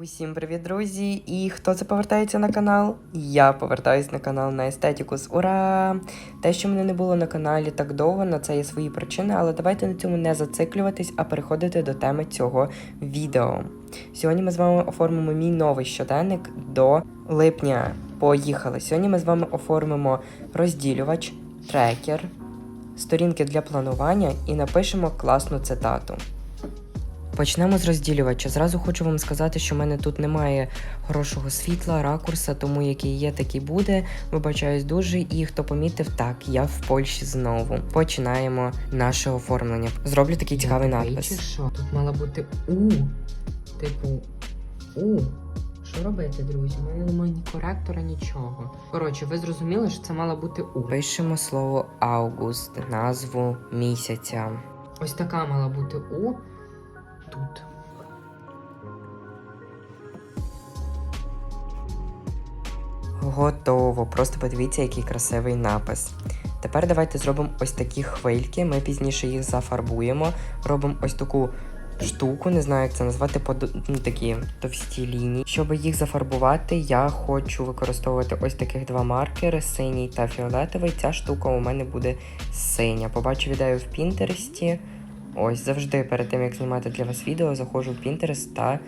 Усім привіт, друзі! І хто це повертається на канал? Я повертаюсь на канал на Естетікус. Ура! Те, що мене не було на каналі так довго, на це є свої причини, але давайте на цьому не зациклюватись, а переходити до теми цього відео. Сьогодні ми з вами оформимо мій новий щоденник до липня. Поїхали! Сьогодні ми з вами оформимо розділювач, трекер, сторінки для планування і напишемо класну цитату. Почнемо з розділювача. Зразу хочу вам сказати, що в мене тут немає хорошого світла, ракурса, тому який є, такий буде. Вибачаюсь дуже. І хто помітив, так, я в Польщі знову. Починаємо наше оформлення. Зроблю такий цікавий надпис. що? Тут мала бути У. Типу У. Що робити, друзі? У мене немає ні коректора, нічого. Коротше, ви зрозуміли, що це мало бути У. Пишемо слово Август, назву місяця. Ось така мала бути У тут. Готово. Просто подивіться, який красивий напис. Тепер давайте зробимо ось такі хвильки. Ми пізніше їх зафарбуємо. Робимо ось таку штуку, не знаю, як це назвати, по ну, такі товсті лінії. Щоб їх зафарбувати, я хочу використовувати ось таких два маркери: синій та фіолетовий. Ця штука у мене буде синя. Побачив ідею в Пінтересті. Ось завжди перед тим як знімати для вас відео, заходжу в Pinterest та,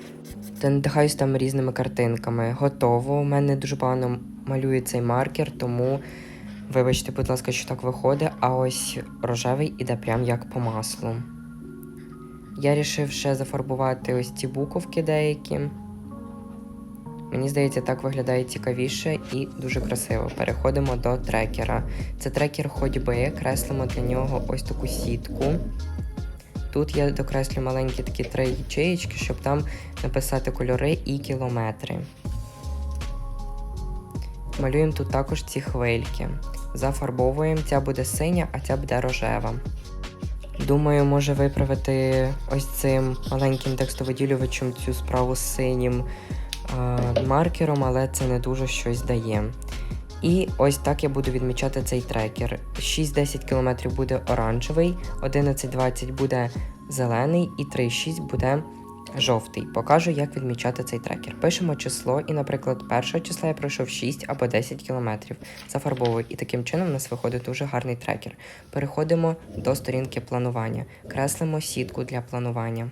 та надихаюсь там різними картинками. Готово. У мене дуже погано малює цей маркер, тому вибачте, будь ласка, що так виходить. А ось рожевий іде прям як по маслу. Я вирішив ще зафарбувати ось ці буковки деякі. Мені здається, так виглядає цікавіше і дуже красиво. Переходимо до трекера. Це трекер ходьби, креслимо для нього ось таку сітку. Тут я докреслю маленькі такі три ячеїчки, щоб там написати кольори і кілометри. Малюємо тут також ці хвильки. Зафарбовуємо, ця буде синя, а ця буде рожева. Думаю, може виправити ось цим маленьким текстовиділювачем цю справу з синім е маркером, але це не дуже щось дає. І ось так я буду відмічати цей трекер. 6-10 км буде оранжевий, 11-20 буде зелений і 3-6 буде жовтий. Покажу, як відмічати цей трекер. Пишемо число, і, наприклад, першого числа я пройшов 6 або 10 км. Зафарбовую, і таким чином у нас виходить дуже гарний трекер. Переходимо до сторінки планування. Креслимо сітку для планування.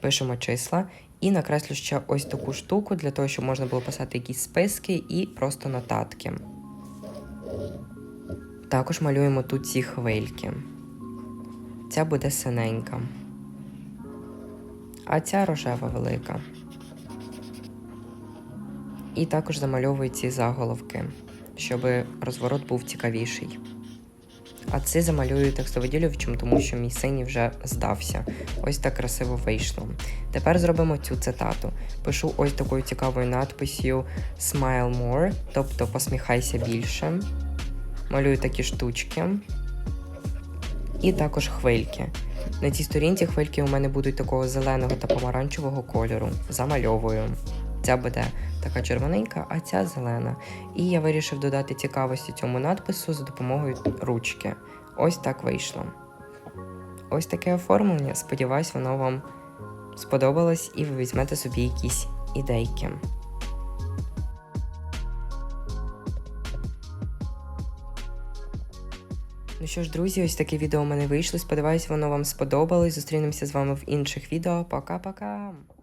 Пишемо числа і накреслю ще ось таку штуку, для того, щоб можна було писати якісь списки і просто нотатки. Також малюємо тут ці хвильки. Ця буде синенька, а ця рожева велика. І також замальовую ці заголовки, щоб розворот був цікавіший. А це замалюю текстовиділювачем, тому що мій синій вже здався. Ось так красиво вийшло. Тепер зробимо цю цитату. Пишу ось такою цікавою надписью Smile more, тобто посміхайся більше. Малюю такі штучки. І також хвильки. На цій сторінці хвильки у мене будуть такого зеленого та помаранчевого кольору. Замальовую. Ця буде така червоненька, а ця зелена. І я вирішив додати цікавості цьому надпису за допомогою ручки. Ось так вийшло. Ось таке оформлення. Сподіваюсь, воно вам сподобалось і ви візьмете собі якісь ідейки. Ну що ж, друзі, ось таке відео у мене вийшло. Сподіваюсь, воно вам сподобалось. Зустрінемося з вами в інших відео. Пока-пока!